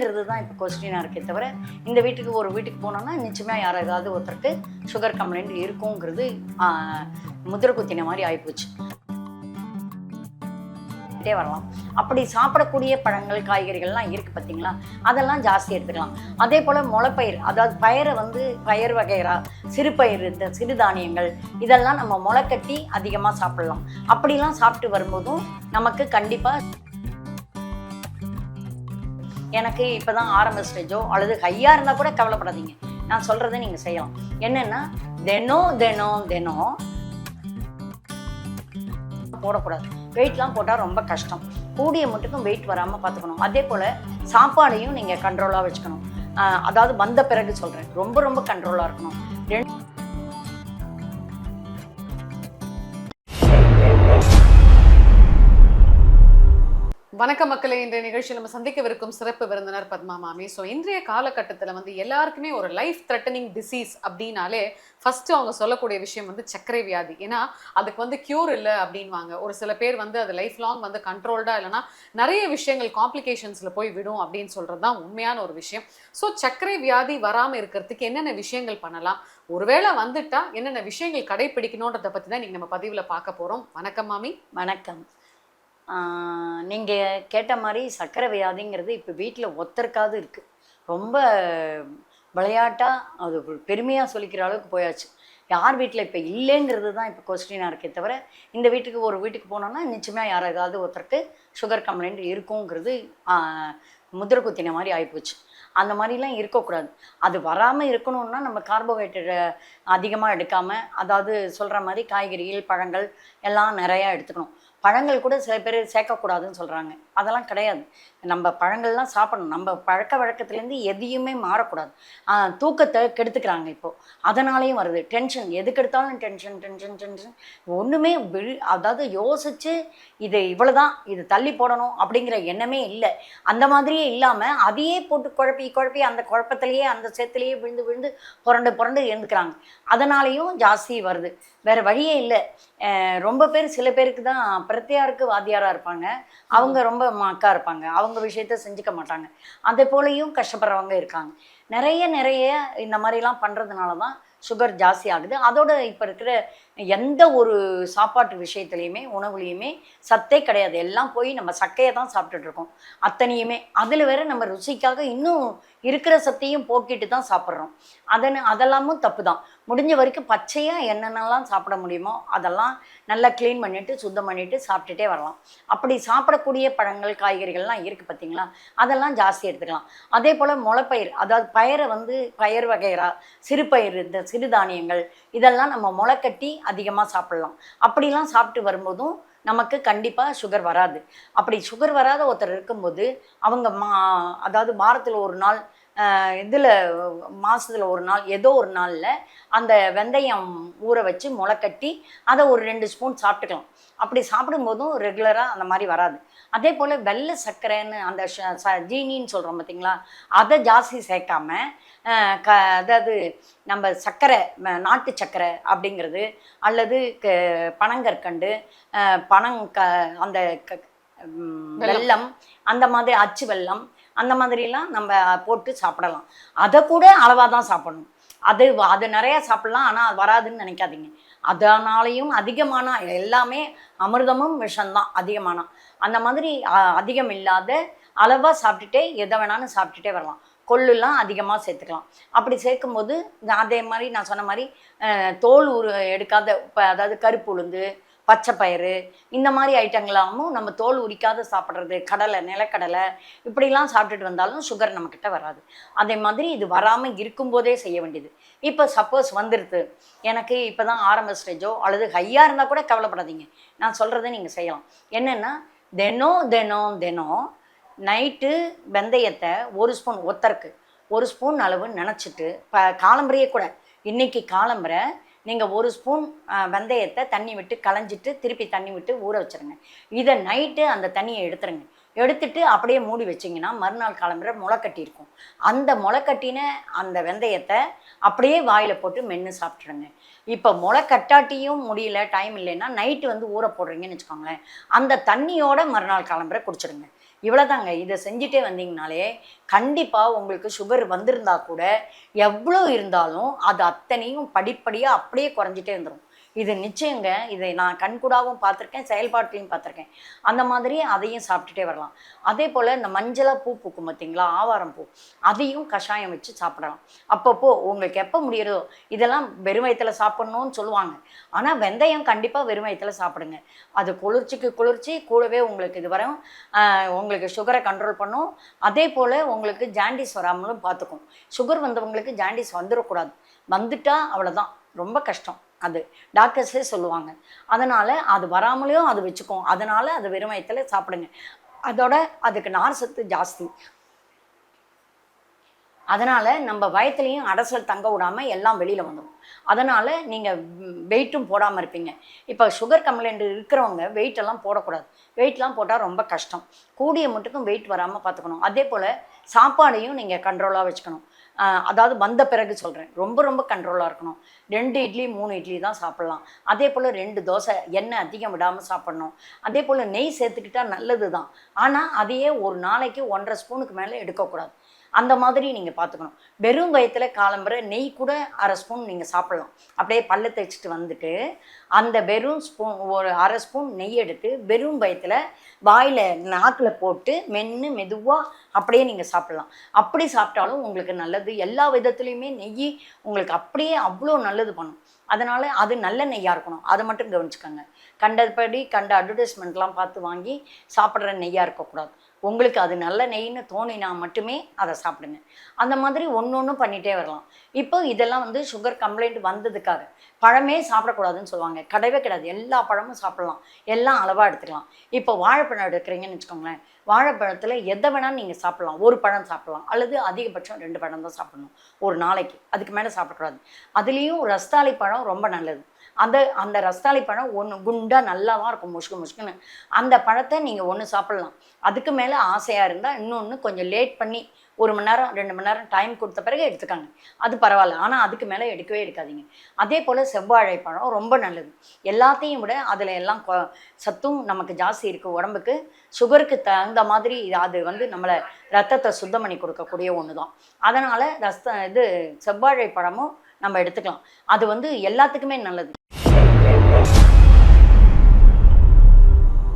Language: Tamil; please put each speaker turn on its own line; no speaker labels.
அப்படிங்கிறது தான் இப்போ கொஸ்டினாக இருக்கே தவிர இந்த வீட்டுக்கு ஒரு வீட்டுக்கு போனோம்னா நிச்சயமாக யாராவது ஒருத்தருக்கு சுகர் கம்ப்ளைண்ட் இருக்குங்கிறது முதிர குத்தின மாதிரி ஆகிப்போச்சு வரலாம். அப்படி சாப்பிடக்கூடிய பழங்கள் காய்கறிகள்லாம் இருக்குது பார்த்தீங்களா அதெல்லாம் ஜாஸ்தி எடுத்துக்கலாம். அதே போல் முளைப்பயிர் அதாவது பயிரை வந்து பயிர் வகைரா சிறுபயிர் இந்த சிறுதானியங்கள் இதெல்லாம் நம்ம முளைக்கட்டி அதிகமாக சாப்பிடலாம். அப்படிலாம் சாப்பிட்டு வரும்போதும் நமக்கு கண்டிப்பாக எனக்கு இப்போ தான் ஆரம்ப ஸ்டேஜோ அல்லது ஹையாக இருந்தால் கூட கவலைப்படாதீங்க. நான் சொல்கிறத நீங்கள் செய்யலாம். என்னென்னா தினம் தினம் தினம் போடக்கூடாது. வெயிட்லாம் போட்டால் ரொம்ப கஷ்டம். கூடிய மட்டுக்கும் வெயிட் வராமல் பார்த்துக்கணும் அதே போல் சாப்பாடையும் நீங்கள் கண்ட்ரோலாக வச்சுக்கணும். அதாவது வந்த பிறகு சொல்கிறேன் ரொம்ப ரொம்ப கண்ட்ரோலாக இருக்கணும். ரெண்டு
வணக்க மக்களை. இன்றைய நிகழ்ச்சியில் நம்ம சந்திக்கவிருக்கும் சிறப்பு விருந்தினர் பத்மா மாமி ஸோ இன்றைய காலகட்டத்தில் வந்து எல்லாருக்குமே ஒரு லைஃப் த்ரெட்டனிங் டிசீஸ் அப்படின்னாலே ஃபஸ்ட்டு அவங்க சொல்லக்கூடிய விஷயம் வந்து சர்க்கரை வியாதி. ஏன்னா அதுக்கு வந்து க்யூர் இல்லை அப்படின்வாங்க. ஒரு சில பேர் வந்து அது லைஃப் லாங் வந்து கண்ட்ரோல்டா இல்லைன்னா நிறைய விஷயங்கள் காம்ப்ளிகேஷன்ஸில் போய் விடும் அப்படின்னு சொல்கிறது தான் உண்மையான ஒரு விஷயம். ஸோ சர்க்கரை வியாதி வராமல் இருக்கிறதுக்கு என்னென்ன விஷயங்கள் பண்ணலாம்? ஒருவேளை வந்துட்டா என்னென்ன விஷயங்கள் கடைபிடிக்கணுன்றதை பற்றி தான் நீங்கள் நம்ம பதிவில் பார்க்க போகிறோம் வணக்கம் மாமி.
வணக்கம். நீங்கள் கேட்ட மாதிரி சர்க்கரை வியாதிங்கிறது இப்போ வீட்டில் ஒத்தருக்காவது இருக்குது ரொம்ப விளையாட்டாக அது பெருமையாக சொல்லிக்கிற அளவுக்கு போயாச்சு. யார் வீட்டில் இப்போ இல்லைங்கிறது தான் இப்போ கொஸ்டினாக இருக்கே தவிர இந்த வீட்டுக்கு ஒரு வீட்டுக்கு போனோன்னா நிச்சயமாக யார் ஏதாவது ஒருத்தருக்கு சுகர் கம்ப்ளைண்ட் இருக்குங்கிறது முதிரை குத்தின மாதிரி ஆகிப்போச்சு அந்த மாதிரிலாம் இருக்கக்கூடாது. அது வராமல் இருக்கணும்னா நம்ம கார்போஹைட்ரேட் அதிகமாக எடுக்காமல் அதாவது சொல்கிற மாதிரி காய்கறிகள் பழங்கள் எல்லாம் நிறையா எடுத்துக்கணும். பழங்கள் கூட சில பேர் சேர்க்கக்கூடாதுன்னு சொல்கிறாங்க அதெல்லாம் கிடையாது. நம்ம பழங்கள்லாம் சாப்பிடணும். நம்ம பழக்க வழக்கத்துலேருந்து எதையுமே மாறக்கூடாது. தூக்கத்தை கெடுத்துக்கிறாங்க இப்போது அதனாலேயும் வருது. டென்ஷன் எதுக்கு எடுத்தாலும் டென்ஷன் டென்ஷன் டென்ஷன் ஒன்றுமே விழு அதாவது யோசித்து இது இவ்வளோ தான் இது தள்ளி போடணும் அப்படிங்கிற எண்ணமே இல்லை. அந்த மாதிரியே இல்லாமல் அதையே போட்டு குழப்பி குழப்பி அந்த குழப்பத்திலேயே அந்த சேத்துலேயே விழுந்து விழுந்து புரண்டு புரண்டு எழுந்துக்கிறாங்க அதனாலேயும் ஜாஸ்தி வருது. வேறு வழியே இல்லை. ரொம்ப பேர் சில பேருக்கு தான் பிரத்தியாருக்கு வாத்தியாராக இருப்பாங்க. அவங்க ரொம்ப மக்கா இருப்பாங்க. அவங்க விஷயத்த செஞ்சுக்க மாட்டாங்க. அதே போலையும் கஷ்டப்படுறவங்க இருக்காங்க. நிறைய நிறைய இந்த மாதிரிலாம் பண்ணுறதுனால தான் சுகர் ஜாஸ்தி ஆகுது. அதோட இப்போ இருக்கிற எந்த ஒரு சாப்பாட்டு விஷயத்துலையுமே உணவுலையுமே சத்தே கிடையாது. எல்லாம் போய் நம்ம சக்கையை தான் சாப்பிட்டுட்டு இருக்கோம். அத்தனையுமே. அதில் வேற நம்ம ருசிக்காக இன்னும் இருக்கிற சத்தையும் போக்கிட்டு தான் சாப்பிட்றோம். அதனு அதெல்லாமும் தப்பு தான். முடிஞ்ச வரைக்கும் பச்சையாக என்னென்னலாம் சாப்பிட முடியுமோ அதெல்லாம் நல்லா க்ளீன் பண்ணிவிட்டு சுத்தம் பண்ணிவிட்டு சாப்பிட்டுட்டே வரலாம். அப்படி சாப்பிடக்கூடிய பழங்கள் காய்கறிகள்லாம் இருக்குது பார்த்தீங்களா அதெல்லாம் ஜாஸ்தி எடுத்துக்கலாம். அதே போல் முளைப்பயிர். அதாவது பயிரை வந்து பயிர் வகைரா சிறுபயிர் இந்த சிறுதானியங்கள் இதெல்லாம் நம்ம முளைக்கட்டி அதிகமாக சாப்பிடலாம். அப்படிலாம் சாப்பிட்டு வரும்போதும் நமக்கு கண்டிப்பாக சுகர் வராது. அப்படி சுகர் வராத ஒருத்தர் இருக்கும்போது அவங்க மா அதாவது வாரத்தில் ஒரு நாள் இதில் மாதத்தில் ஒரு நாள் ஏதோ ஒரு நாளில் அந்த வெந்தயம் ஊற வச்சு முளைக்கட்டி அதை ஒரு ரெண்டு ஸ்பூன் சாப்பிட்டுக்கலாம். அப்படி சாப்பிடும்போதும் ரெகுலராக அந்த மாதிரி வராது. அதே போல் வெள்ளை சர்க்கரைன்னு அந்த ஜீனின்னு சொல்கிறோம் பார்த்தீங்களா அதை ஜாஸ்தி சேர்க்காம க அதாவது நம்ம சர்க்கரை நாட்டு சர்க்கரை அப்படிங்கிறது அல்லது க பனங்கற்கண்டு பனங் க அந்த க ம்,
வெல்லம்.
வெல்லம் அந்த மாதிரி அச்சு வெல்லம் அந்த மாதிரிலாம் நம்ம போட்டு சாப்பிடலாம். அதை கூட அளவாக தான் சாப்பிடணும். அது அது நிறையா சாப்பிட்லாம். ஆனால் அது வராதுன்னு நினைக்காதீங்க. அதனாலையும் அதிகமான எல்லாமே அமிர்தமும் விஷம்தான் அதிகமான. அந்த மாதிரி அ- அதிகம் இல்லாத அளவாக சாப்பிட்டுட்டே எதை வேணாலும் சாப்பிட்டுட்டே வரலாம். கொள்ளுலாம் அதிகமாக சேர்த்துக்கலாம். அப்படி சேர்க்கும்போது நான் அதே மாதிரி நான் சொன்ன மாதிரி தோல் உரு எடுக்காத இப்போ அதாவது கருப்பு உளுந்து பச்சை பயிறு இந்த மாதிரி ஐட்டங்களாமும் நம்ம தோல் உரிக்காத சாப்பிட்றது கடலை நிலக்கடலை இப்படிலாம் சாப்பிட்டுட்டு வந்தாலும் சுகர் நம்மக்கிட்ட வராது. அதே மாதிரி இது வராமல் இருக்கும்போதே செய்ய வேண்டியது. இப்போ சப்போஸ் வந்துடுது எனக்கு இப்போ தான் ஆரம்ப ஸ்டேஜோ அல்லது ஹையாக இருந்தால் கூட கவலைப்படாதீங்க. நான் சொல்கிறத நீங்கள் செய்யலாம். என்னென்னா தினம் தினம் தினம் நைட்டு வெந்தயத்தை ஒரு ஸ்பூன் ஒத்தருக்கு ஒரு ஸ்பூன் அளவு நினச்சிட்டு இப்போ காலம்பரையே கூட இன்னைக்கு காலம்பரை நீங்கள் ஒரு ஸ்பூன் வெந்தயத்தை தண்ணி விட்டு களைஞ்சிட்டு திருப்பி தண்ணி விட்டு ஊற வச்சிருங்க. இதை நைட்டு அந்த தண்ணியை எடுத்துருங்க. எடுத்துட்டு அப்படியே மூடி வச்சிங்கன்னா மறுநாள் கிளம்புற முளைக்கட்டி இருக்கும். அந்த முளைக்கட்டின அந்த வெந்தயத்தை அப்படியே வாயில் போட்டு மென்று சாப்பிட்ருங்க இப்போ முளை கட்டாட்டியும் முடியல டைம் இல்லைன்னா நைட்டு வந்து ஊற போடுறீங்கன்னு வச்சுக்கோங்களேன். அந்த தண்ணியோட மறுநாள் கிளம்புற குடிச்சிடுங்க. இவ்வளோதாங்க இதை செஞ்சுட்டே வந்தீங்கனாலே கண்டிப்பாக உங்களுக்கு சுகர் வந்திருந்தா கூட எவ்வளோ இருந்தாலும் அது அத்தனையும் படிப்படியாக அப்படியே குறைஞ்சிட்டே வந்துடும் இது நிச்சயங்க இதை நான் கண்கூடாவும் பார்த்துருக்கேன் செயல்பாட்டிலையும் பார்த்துருக்கேன். அந்த மாதிரி அதையும் சாப்பிட்டுட்டே வரலாம். அதே போல் இந்த மஞ்சளாக பூ பூக்கும் பார்த்தீங்களா ஆவாரம் பூ அதையும் கஷாயம் வச்சு சாப்பிடலாம். அப்பப்போ உங்களுக்கு எப்போ முடியறதோ இதெல்லாம் வெறும் வயத்தில் சாப்பிட்ணுன்னு சொல்லுவாங்க. ஆனால் வெந்தயம் கண்டிப்பாக வெறும் வயத்தில் சாப்பிடுங்க. அது குளிர்ச்சிக்கு குளிர்ச்சி கூடவே உங்களுக்கு இது வரும் உங்களுக்கு சுகரை கண்ட்ரோல் பண்ணும். அதே போல் உங்களுக்கு ஜாண்டிஸ் வராமலும் பார்த்துக்கும் சுகர் வந்தவங்களுக்கு ஜாண்டிஸ் வந்துடக்கூடாது வந்துட்டா அவ்வளோதான் ரொம்ப கஷ்டம். அது டாக்டர்ஸே சொல்லுவாங்க. அதனால் அது வராமலேயும் அது வச்சுக்கும் அதனால் அது வெறும் வயித்துல சாப்பிடுங்க. அதோட அதுக்கு நார் சத்து ஜாஸ்தி. அதனால் நம்ம வயத்துலேயும் அடசல் தங்க விடாமல் எல்லாம் வெளியில் வந்துடும் அதனால் நீங்கள் வெயிட்டும் போடாமல் இருப்பீங்க. இப்போ சுகர் கம்ப்ளைண்ட் இருக்கிறவங்க வெயிட் எல்லாம் போடக்கூடாது. வெயிட்லாம் போட்டால் ரொம்ப கஷ்டம். கூடிய மட்டுக்கும் வெயிட் வராமல் பார்த்துக்கணும் அதே போல் சாப்பாடையும் நீங்கள் கண்ட்ரோலாக வச்சுக்கணும். அதாவது வந்த பிறகு சொல்கிறேன் ரொம்ப ரொம்ப கண்ட்ரோலாக இருக்கணும். ரெண்டு இட்லி மூணு இட்லி தான் சாப்பிட்லாம். அதே போல் ரெண்டு தோசை எண்ணெய் அதிகம் விடாமல் சாப்பிட்ணும். அதே போல் நெய் சேர்த்துக்கிட்டா நல்லது தான். ஆனால் அதையே ஒரு நாளைக்கு ஒன்றரை ஸ்பூனுக்கு மேலே எடுக்கக்கூடாது அந்த மாதிரி நீங்கள் பார்த்துக்கணும் வெறும் வயத்தில் காலம்புற நெய் கூட அரை ஸ்பூன் நீங்கள் சாப்பிட்லாம். அப்படியே பல்ல தேய்ச்சிட்டு வந்துட்டு அந்த வெறும் ஸ்பூன் ஒரு அரை ஸ்பூன் நெய் எடுத்து வெறும் வயத்தில் வாயில் நாக்கில் போட்டு மென்று மெதுவாக அப்படியே நீங்கள் சாப்பிட்லாம். அப்படி சாப்பிட்டாலும் உங்களுக்கு நல்லது எல்லா விதத்துலேயுமே நெய் உங்களுக்கு அப்படியே அவ்வளோ நல்லது பண்ணும். அதனால் அது நல்ல நெய்யாக இருக்கணும். அதை மட்டும் கவனிச்சுக்கோங்க. கண்டபடி கண்ட அட்வர்டைஸ்மெண்ட்லாம் பார்த்து வாங்கி சாப்பிட்ற நெய்யாக இருக்கக்கூடாது. உங்களுக்கு அது நல்ல நெய்ன்னு தோணினா மட்டுமே அதை சாப்பிடுங்க. அந்த மாதிரி ஒன்று ஒன்றும் பண்ணிகிட்டே வரலாம். இப்போ இதெல்லாம் வந்து சுகர் கம்ப்ளைண்ட் வந்ததுக்காக பழமே சாப்பிடக்கூடாதுன்னு சொல்லுவாங்க. கிடையவே கிடையாது. எல்லா பழமும் சாப்பிடலாம். எல்லாம் அளவாக எடுத்துக்கலாம். இப்போ வாழைப்பழம் எடுக்கிறீங்கன்னு வச்சுக்கோங்களேன். வாழைப்பழத்தில் எதை வேணாலும் நீங்கள் சாப்பிடலாம். ஒரு பழம் சாப்பிடலாம். அல்லது அதிகபட்சம் ரெண்டு பழம் தான் சாப்பிடணும். ஒரு நாளைக்கு. அதுக்கு மேலே சாப்பிடக்கூடாது. அதுலேயும் ரஸ்தாளி பழம் ரொம்ப நல்லது. அந்த அந்த ரஸ்தாளி பழம் ஒன்று குண்டாக நல்லாவாக இருக்கும் முஷ்கு முஷ்குன்னு அந்த பழத்தை நீங்கள் ஒன்று சாப்பிட்லாம். அதுக்கு மேலே ஆசையாக இருந்தால் இன்னொன்று கொஞ்சம் லேட் பண்ணி ஒரு மணி நேரம் ரெண்டு மணி நேரம் டைம் கொடுத்த பிறகு எடுத்துக்காங்க. அது பரவாயில்ல. ஆனால் அதுக்கு மேலே எடுக்கவே எடுக்காதீங்க. அதே போல் செவ்வாழை பழம் ரொம்ப நல்லது. எல்லாத்தையும் விட அதில் எல்லாம் கொ- சத்தும் நமக்கு ஜாஸ்தி இருக்குது உடம்புக்கு. சுகருக்கு தகுந்த மாதிரி அது வந்து நம்மளை ரத்தத்தை சுத்தம் பண்ணி கொடுக்கக்கூடிய ஒன்று தான் அதனால் ரஸ்த இது செவ்வாழை பழமும் நம்ம எடுத்துக்கலாம். அது வந்து எல்லாத்துக்குமே நல்லது.